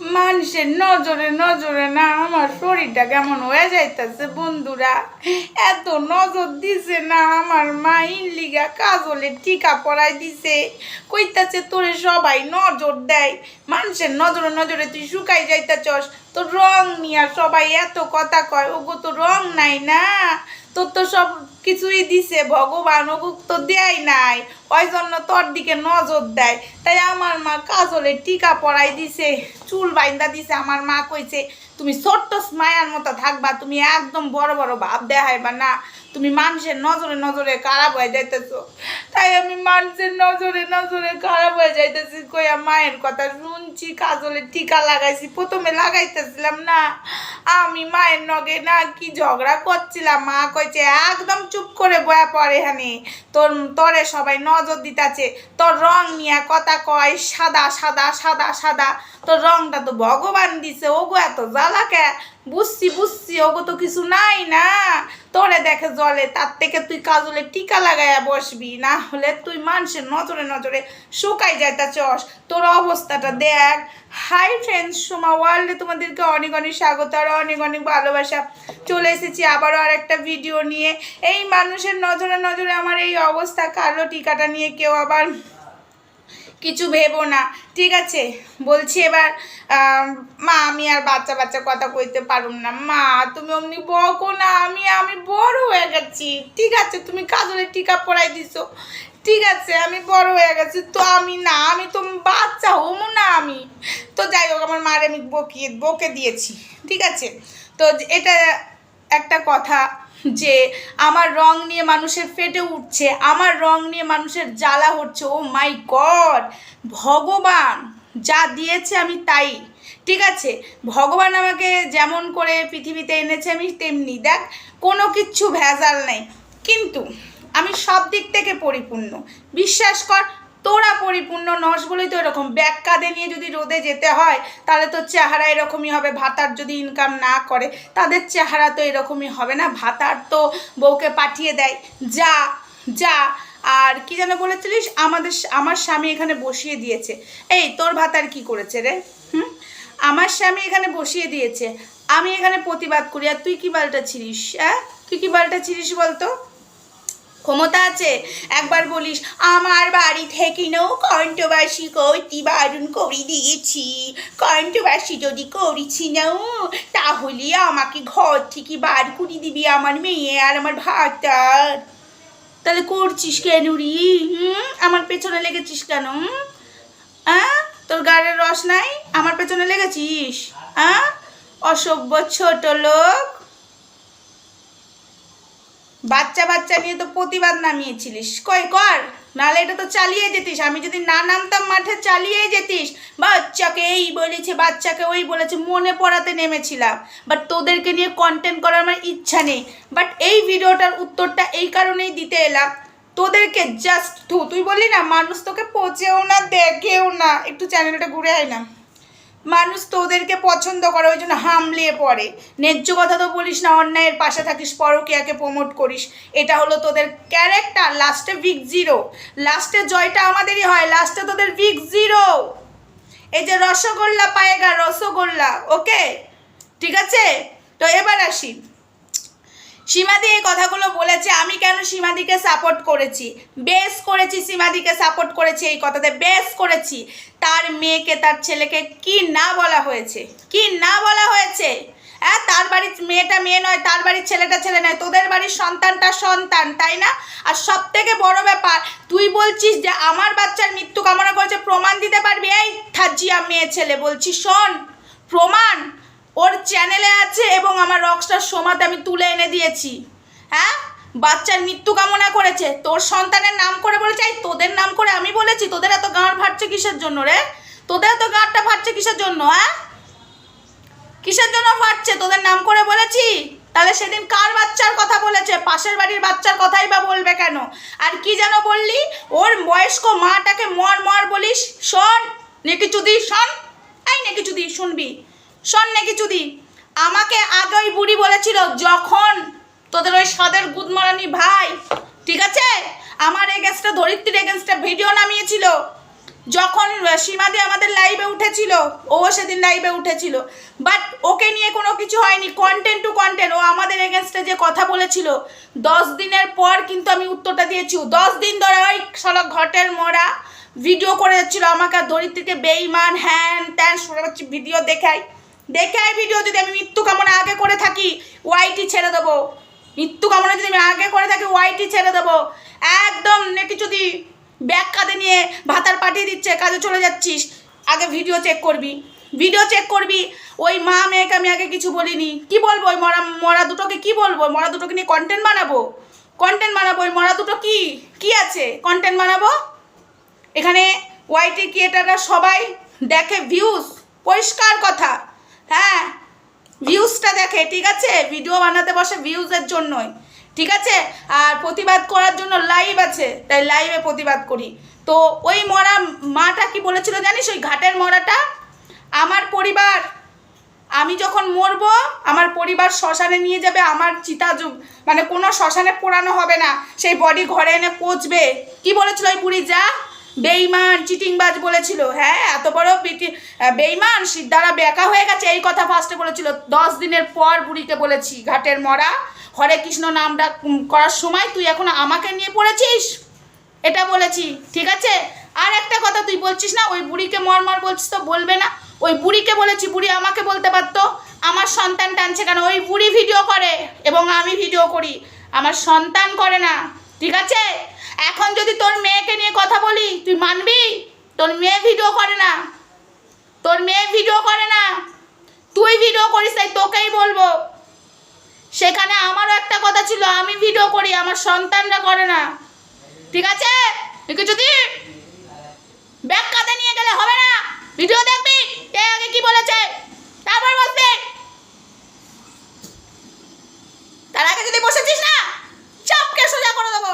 মানুষের নজরে নজরে না, আমার শরীরটা কেমন হয়ে যাইতেছে বন্ধুরা। এত নজর দিছে না, আমার মা ইনলিগা কাজলে টিকা পড়াই দিছে। কইতাছে, তোরে সবাই নজর দেয়। মানুষের নজরে নজরে তুই শুকাই যাইতাছস। তোর রং নিয়া সবাই এত কথা কয়, ওগো তো রং নাই না। তোর তো সব কিছুই দিছে, ভগবান, ওগো তো দেয় নাই। ওই জন্য তোর দিকে নজর দেয়। তাই আমার মা কাজলে টিকা পরাই দিছে, চুল বাইন্দা দিছে। আমার মা কইছে, তুমি ছোট্ট মায়ার মতো থাকবা, তুমি একদম বড় বড় ভাব দেখাইবা না। তুমি মানুষের নজরে নজরে খারাপ হয়ে যাইতেছ। তাই আমি মানুষের নজরে নজরে খারাপ হয়ে যাইতেছি কইয়া মায়ের কথা শুনছি, কাজলে টিকা লাগাইছি। প্রথমে লাগাইতেছিলাম না। আমি মায়ের নগে না কি ঝগড়া করছিলাম। মা কইছে, একদম চুপ করে বয়া পড়ে হানি তোর, তোরে সবাই নজর দিতাছে। তোর রং নিয়ে কথা কয় সাদা সাদা সাদা সাদা। তোর রংটা তো ভগবান দিছে। ওগো এত জ্বালাকে বুঝছি বুঝছি, ওগো তো কিছু নাই না। তোরে দেখে জলে, তার থেকে তুই কাজলে টিকা লাগাইয়া বসবি, না হলে তুই মানুষের নজরে নজরে শুকাই যাইতা চস তোর অবস্থাটা দেখ। হাই ফ্রেন্ডস, সোমা ওয়ার্ল্ডে তোমাদেরকে অনেক অনেক স্বাগত আর অনেক অনেক ভালোবাসা। চলে এসেছি আবারও আর একটা ভিডিও নিয়ে। এই মানুষের নজরে নজরে আমার এই অবস্থা, কালো টিকাটা নিয়ে কেউ আবার কিছু ভেবো না, ঠিক আছে? বলছি এবার মা, আমি আর বাচ্চা বাচ্চা কথা কইতে পারুম না। মা, তুমি অমনি বকো না, আমি আমি বড় হয়ে গেছি। ঠিক আছে, তুমি কাজলে টিকা পড়াই দিছো। ঠিক আছে, আমি বড় হয়ে গেছি, তো আমি না, আমি তো বাচ্চা হমু না আমি। তো যাই হোক, আমার মারে আমি বকিয়ে, বকে দিয়েছি। ঠিক আছে? তো এটা একটা কথা। যে আমার রং নিয়ে মানুষের ফেটে উঠছে, আমার রং নিয়ে মানুষের জ্বালা হচ্ছে, ও মাই গড, ভগবান, যা দিয়েছে আমি তাই। ঠিক আছে, ভগবান আমাকে যেমন করে পৃথিবীতে এনেছে আমি তেমনি। দেখ, কোনো কিচ্ছু ভেজাল নেই। কিন্তু আমি সব দিক থেকে পরিপূর্ণ। বিশ্বাস কর তোরা পরিপূর্ণ নস বলেই তো এরকম। ব্যাগ কাঁধে নিয়ে যদি রোদে যেতে হয়, তাহলে তো চেহারা এরকমই হবে। ভাতার যদি ইনকাম না করে, তাদের চেহারা তো এরকমই হবে না। ভাতার তো বউকে পাঠিয়ে দেয়। যা যা। আর কি যেন বলেছিলিস? আমাদের আমার স্বামী এখানে বসিয়ে দিয়েছে। এই, তোর ভাতার কি করেছে রে? হুম? আমার স্বামী এখানে বসিয়ে দিয়েছে। আমি এখানে প্রতিবাদ করি। আর তুই কি বালটা ছিলিস হ্যাঁ তুই কি বালটা ছিলিস বলতো? ক্ষমতা আছে? একবার বলিস, আমার বাড়ি থেকে নেও কণ্ঠবাসী করতে বারণ করে দিয়েছি। কণ্ঠবাসী যদি করেছি নাও, তাহলে আমাকে ঘর থেকে বার করে দিবি আমার মেয়ে আর আমার ভাতার তাহলে করছিস কেন রি? হুম? আমার পেছনে লেগেছিস কেন? হ্যাঁ তোর গাড়ির রস নাই? আমার পেছনে লেগেছিস? হ্যাঁ অসভ্য ছোট লোক। বাচ্চা বাচ্চা নিয়ে তো প্রতিবাদ নামিয়েছিলিস। কই, কর, নাহলে এটা তো চালিয়ে যেতিস। আমি যদি না নামতাম, মাঠে চালিয়ে যেতিস। বাচ্চাকে এই বলেছে, বাচ্চাকে ওই বলেছে, মনে পড়াতে নেমেছিলাম। বাট তোদেরকে নিয়ে কন্টেন্ট করার আমার ইচ্ছা নেই। বাট এই ভিডিওটার উত্তরটা এই কারণেই দিতে এলাম। তোদেরকে জাস্ট তুই বললি না, মানুষ তোকে পচেও না, দেখেও না। একটু চ্যানেলটা ঘুরে আয় না। মানুষ তোদেরকে পছন্দ করে, ওই জন্য হামলিয়ে পড়ে। ন্যায্য কথা তো বলিস না, অন্যায়ের পাশে থাকিস, পরকিয়াকে প্রমোট করিস। এটা হলো তোদের ক্যারেক্টার লাস্টে ভিক জিরো লাস্টে জয়টা আমাদেরই হয় লাস্টে তোদের ভিক জিরো এই যে রসগোল্লা পায়েগা, রসগোল্লা ওকে ঠিক আছে? তো এবার আসি। সীমাদি এই কথাগুলো বলেছে, আমি কেন সীমাদিকে সাপোর্ট করেছি? বেশ করেছি, সীমাদিকে সাপোর্ট করেছি এই কথাতে, বেশ করেছি। তার মেয়েকে, তার ছেলেকে কি না বলা হয়েছে? কি না বলা হয়েছে? হ্যাঁ তার বাড়ির মেয়েটা মেয়ে নয়, তার বাড়ির ছেলেটা ছেলে নয়, তোদের বাড়ির সন্তানটা সন্তান, তাই না? আর সব থেকে বড় ব্যাপার, তুই বলছিস যে আমার বাচ্চার মৃত্যু কামনা করেছে, প্রমাণ দিতে পারবি? এই থাজিয়া মেয়ে ছেলে, বলছি, শোন, প্রমাণ ওর চ্যানেলে আছে এবং আমার রকস্টার সোমাতে আমি তুলে এনে দিয়েছি। হ্যাঁ? বাচ্চার মৃত্যু কামনা করেছে। তোর সন্তানের নাম করে বলেছে, এই তোদের নাম করে আমি বলেছি, তোদের এত গাঁড় ফাটছে কিসের জন্য রে? তোদের এত গাঁটটা ফাটছে কিসের জন্য হ্যাঁ? কিসের জন্য ফাটছে? তোদের নাম করে বলেছি? তাহলে সেদিন কার বাচ্চার কথা বলেছে? পাশের বাড়ির বাচ্চার কথাই বা বলবে কেন? আর কি যেন বললি? ওর বয়স্ক মাটাকে মর মর বলিস? শোন নেকি চুদি শোন। এই নেকি চুদি শুনবি? শোন নেকি চুদি, আমাকে আগে ওই বুড়ি বলেছিল যখন তোদের ওই সাদের গুদমারানি ভাই, ঠিক আছে? আমার এগেনস্টে ধরিত্রীর এগেনস্টে ভিডিও নামিয়েছিল। যখন সীমাদি আমাদের লাইভে উঠেছিল, ও সেদিন লাইভে উঠেছিল। বাট ওকে নিয়ে কোনো কিছু হয়নি কন্টেন্ট টু কন্টেন্ট ও আমাদের এগেনস্টে যে কথা বলেছিল, দশ দিনের পর কিন্তু আমি উত্তরটা দিয়েছি। দশ দিন ধরে ওই সালা ঘটের মরা ভিডিও করে যাচ্ছিল আমাকে দরিদ্রকে বেইমান, হ্যান ত্যান, শুনে পাচ্ছি দেখাই দেখাই ভিডিও যদি আমি মৃত্যু কামনা আগে করে থাকি ওয়াইটি ছেড়ে দেবো। মৃত্যু কামনা যদি আমি আগে করে থাকি ওয়াইটি ছেড়ে দেবো। একদম নেটি যদি ব্যাগ কাঁধে নিয়ে ভাতার পাঠিয়ে দিচ্ছে, কাজে চলে যাচ্ছিস। আগে ভিডিও চেক করবি। ভিডিও চেক করবি, ওই মা মেয়েকে আমি আগে কিছু বলিনি। কি বলব, ওই মরা মরা দুটোকে কি বলব? মরা দুটোকে নিয়ে কন্টেন্ট বানাবো? কন্টেন্ট বানাবো? ওই মরা দুটো কি? কি আছে? কন্টেন্ট বানাবো? এখানে ওয়াইটি ক্রিয়েটাররা সবাই দেখে ভিউজ পরিষ্কার কথা। হ্যাঁ ভিউজটা দেখে, ঠিক আছে? ভিডিও বানাতে বসে ভিউজের জন্যই, ঠিক আছে? আর প্রতিবাদ করার জন্য লাইভ আছে, তাই লাইভে প্রতিবাদ করি। তো ওই মরা মাটা কি বলেছিল জানিস? ওই ঘাটের মরাটা? আমার পরিবার, আমি যখন মরবো, আমার পরিবার শ্মশানে নিয়ে যাবে, আমার চিতা মানে কোনো শ্মশানে পোড়ানো হবে না, সেই বডি ঘরে এনে পচবে কি বলেছিল ওই বুড়ি? যা বেইমান, চিটিংবাজ বলেছিল। হ্যাঁ এত বড় পিটি বেইমান, সিদ্ধারা বেকা হয়ে গেছে, এই কথা ফার্স্টে বলেছিল। দশ দিনের পর বুড়িকে বলেছি, ঘাটের মরা, হরে কৃষ্ণ নামটা করার সময় তুই এখন আমাকে নিয়ে পড়েছিস? এটা বলেছি, ঠিক আছে? আর একটা কথা তুই বলছিস না, ওই বুড়িকে মর মর বলছিস তো বলবে না? ওই বুড়িকে বলেছি, বুড়ি আমাকে বলতে পারতো? আমার সন্তান টানছে কেন? ওই বুড়ি ভিডিও করে, এবং আমি ভিডিও করি। আমার সন্তান করে না, ঠিক আছে? এখন যদি তোর মেয়েকে নিয়ে কথা বলি, তুই মানবি? তোর মেয়ে ভিডিও করে না। তোর মেয়ে ভিডিও করে না। তুই ভিডিও করিস, তাই তোকেই বলব। সেখানে আমারও একটা কথা ছিল, আমি ভিডিও করি, আমার সন্তানরা করে না। ঠিক আছে? যদি ব্যাগ কাঁধে নিয়ে গেলে হবে না। ভিডিও দেখবি? কে আগে কি বলেছে? তারপর বসবি তার আগে যদি বসেছিস না চাপকে সোজা করে দেবো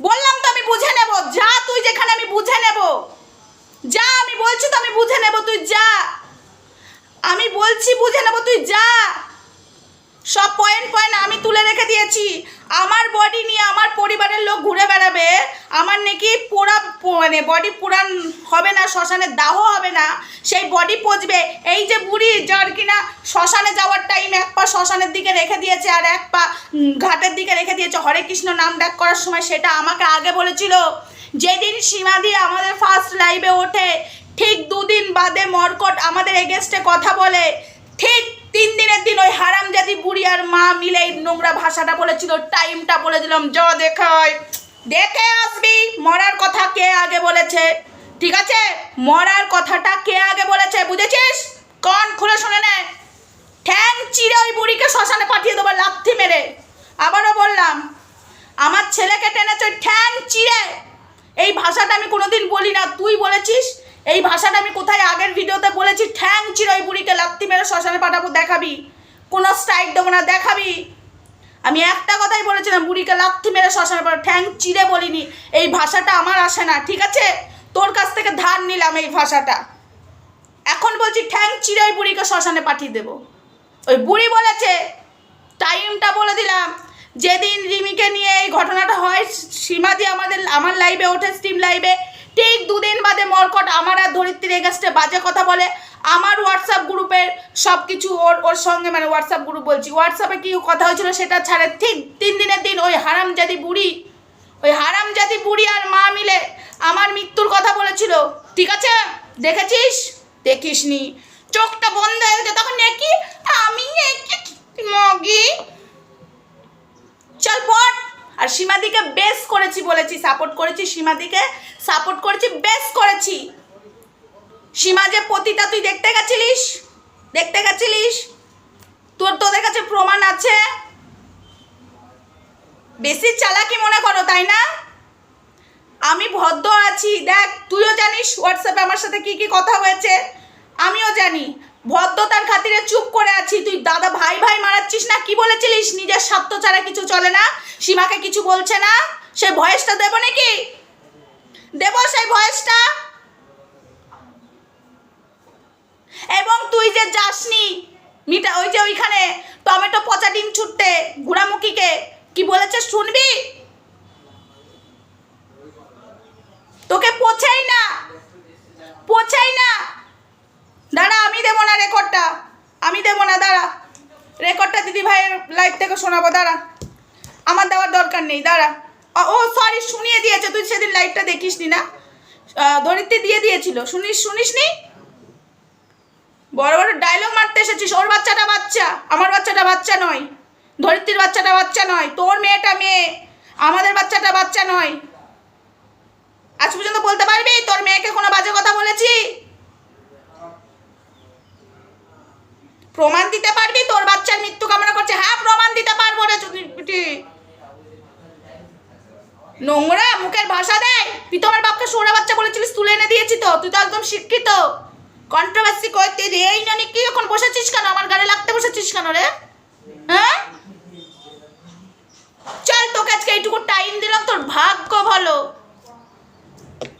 বললাম তো আমি বুঝে নেব যা তুই যেখানে আমি বুঝে নেব যা আমি বলছি তো আমি বুঝে নেব তুই যা। আমি বলছি বুঝে নেব, তুই যা। সব পয়েন্ট পয়েন্ট আমি তুলে রেখে দিয়েছি। আমার বডি নিয়ে আমার পরিবারের লোক ঘুরে বেড়াবে। আমার নাকি পোড়া মানে বডি পুরান হবে না, শ্মশানে দাহ হবে না। সেই বডি পচবে। এই যে বুড়ি যার কিনা, শ্মশানে যাওয়ার টাইম এক পা শ্মশানের দিকে রেখে দিয়েছে আর এক পা ঘাটের দিকে রেখে দিয়েছে। হরে কৃষ্ণ নাম ডাক করার সময় সেটা আমাকে আগে বলেছিল। যেদিন সীমাদি আমাদের ফার্স্ট লাইভে ওঠে বাদে মর্কট আমাদের এগেনস্টে কথা বলে। ঠিক তিন দিনের দিন ওই হারাম হারামজাদি বুড়ি আর মা মিলে এই নোংরা ভাষাটা বলেছিল টাইমটা বলে দিলাম জ দেখায় দেখে আসবি, মরার কথা কে আগে বলেছে? ঠিক আছে? মরার কথাটা কে আগে বলেছে, বুঝেছিস? কন খুলে শুনে নে। ঠ্যাং চিরে ওই বুড়িকে শ্মশানে পাঠিয়ে দেবো, লাথি মেরে। আবারও বললাম, আমার ছেলেকে টেনেছে ঠ্যাং চিরে। এই ভাষাটা আমি কোনোদিন বলি না, তুই বলেছিস? এই ভাষাটা আমি কোথায় আগের ভিডিওতে বলেছি? ঠ্যাং চিরে ওই বুড়িকে লাত্তি মেরে শ্মশানে পাঠাবো, দেখাবি। কোনো স্ট্রাইক দেবো না, দেখাবি। আমি একটা কথাই বলেছিলাম, বুড়িকে লাথি মেরে শ্মশানে পাঠাবো। ঠ্যাং চিরে বলিনি। এই ভাষাটা আমার আসে না, ঠিক আছে? তোর কাছ থেকে ধার নিলাম এই ভাষাটা। এখন বলছি, ঠ্যাং চিরে বুড়িকে শ্মশানে পাঠিয়ে দেবো। ওই বুড়ি বলেছে, টাইমটা বলে দিলাম। যেদিন রিমিকে নিয়ে এই ঘটনাটা হয়, সীমাদি আমাদের, আমার লাইভে ওঠে স্টিম লাইভে ঠিক দুদিন বাদে মরকট আমার আর ধরিত্রীর এগেস্টে বাজে কথা বলে। আমার হোয়াটসঅ্যাপ গ্রুপের সব কিছু ওর ওর সঙ্গে মানে হোয়াটসঅ্যাপ গ্রুপ বলছি। হোয়াটসঅ্যাপে কি কথা হয়েছিল সেটা ছাড়ে। ঠিক তিন দিনের দিন ওই হারাম হারামজাদি বুড়ি, ওই হারাম হারামজাদি বুড়ি আর মা মিলে আমার মৃত্যুর কথা বলেছিল। ঠিক আছে? দেখেছিস? দেখিসনি। চোখটা বন্ধ হয়ে গেছে। তখন নাকি আমি মগি। চল পট আর সীমাদিকে বেস করেছি বলেছি সাপোর্ট করেছি, সীমাদিকে সাপোর্ট করেছি বেস করেছি। সীমা যে পতিতা, তুই দেখতে গেছিলিস? দেখতে গেছিলিস? তোর তোদের কাছে প্রমাণ আছে। বেশি চালাকি মনে করো, তাই না? আমি ভদ্র আছি, দেখ, তুইও জানিস হোয়াটসঅ্যাপে আমার সাথে কি কি কথা হয়েছে? আমিও জানি। ভদ্রতার খাতিরে চুপ করে আছি। তুই দাদা ভাই ভাই মারাচ্ছিস না? কি বলেছিলিস? নিজের স্বার্থ ছাড়া কিছু চলে না? সীমাকে কিছু বলছে না? সেই ভয়েসটা দেবো নাকি? দেবো সেই ভয়েসটা? এবং তুই যে যাসনি, মিটা, ওই যে ওইখানে টমেটো পচা ডিম ছুটতে ঘোড়ামুখীকে, কি বলেছে শুনবি? তোকে পোছেই না পোছাই না। দাঁড়া, আমি দেবো না রেকর্ডটা, আমি দেবো না, দাঁড়া। রেকর্ডটা দিদি ভাইয়ের থেকে শোনাবো, দাঁড়া। আমার দেওয়ার দরকার নেই, দাঁড়া। ও- সরি শুনিয়ে দিয়েছে, তুই সেদিন লাইভটা দেখিস নি? না ধরিত্রী দিয়ে দিয়েছিল, শুনিস শুনিস নি বড় বড় ডায়লগ মারতে এসেছিস, ওর বাচ্চাটা বাচ্চা, আমার বাচ্চাটা বাচ্চা নয় ধরিত্রীর বাচ্চাটা বাচ্চা নয়, তোর মেয়েটা মেয়ে, আমাদের বাচ্চাটা বাচ্চা নয়। আজ পর্যন্ত বলতে পারবি, তোর মেয়েকে কোনো বাজে কথা বলেছি? প্রমাণ দিতে পারবি, তোর বাচ্চার মৃত্যু কামনা করছে। হ্যাঁ প্রমাণ দিতে পারব রে নোংরা মুখের ভাষা দেয় তুই তো আমার বাপকে সোরা বাচ্চা বলেছিলিস, তুলে এনে দিয়েছি তো। তুই তো একদম শিক্ষিত। কন্ট্রোভার্সি করতে এই নানি কি এখন বসেছিস কেন? আমার গাড়ি লাগতে বসেছিস কেন রে? হ্যাঁ? চল, তোকে আজকে এইটুকু টাইম দিলাম, তোর ভাগ্য ভালো।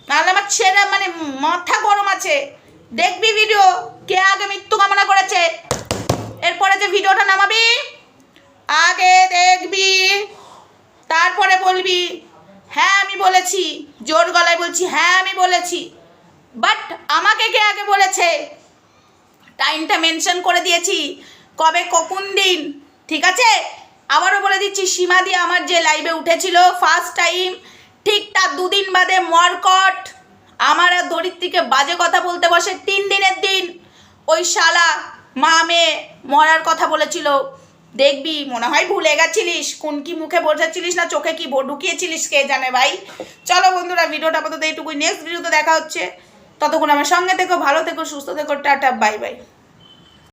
নাহলে আমার ছেলে মানে মাথা গরম আছে। দেখবি ভিডিও কে আগে মৃত্যু কামনা করেছে। এরপরে যে ভিডিওটা নামাবি, আগে দেখবি, তারপরে বলবি হ্যাঁ আমি বলেছি। জোর গলায় বলছি হ্যাঁ আমি বলেছি। বাট আমাকে কে আগে বলেছে? টাইমটা মেনশন করে দিয়েছি। কবে, কখন দিন? ঠিক আছে? আবারও বলে দিচ্ছি, সীমা দিয়ে আমার যে লাইভে উঠেছিল ফার্স্ট টাইম ঠিক তার দুদিন বাদে মরকট। আমার আর ধরিত্রীকে বাজে কথা বলতে বসে তিন দিনের দিন। ওই শালা মা মেয়ে মরার কথা বলেছিল। দেখবি, মনে হয় ভুলে গেছিলিস। কোন কি মুখে বোঝাচ্ছিলিস না চোখে কি ঢুকিয়েছিলিস, কে জানে ভাই। চলো বন্ধুরা, ভিডিওটা আপাতত এইটুকুই। নেক্সট ভিডিওতে দেখা হচ্ছে। ততক্ষণ আমার সঙ্গে থেকো, ভালো থেকো, সুস্থ থেকো, টাটা বাই বাই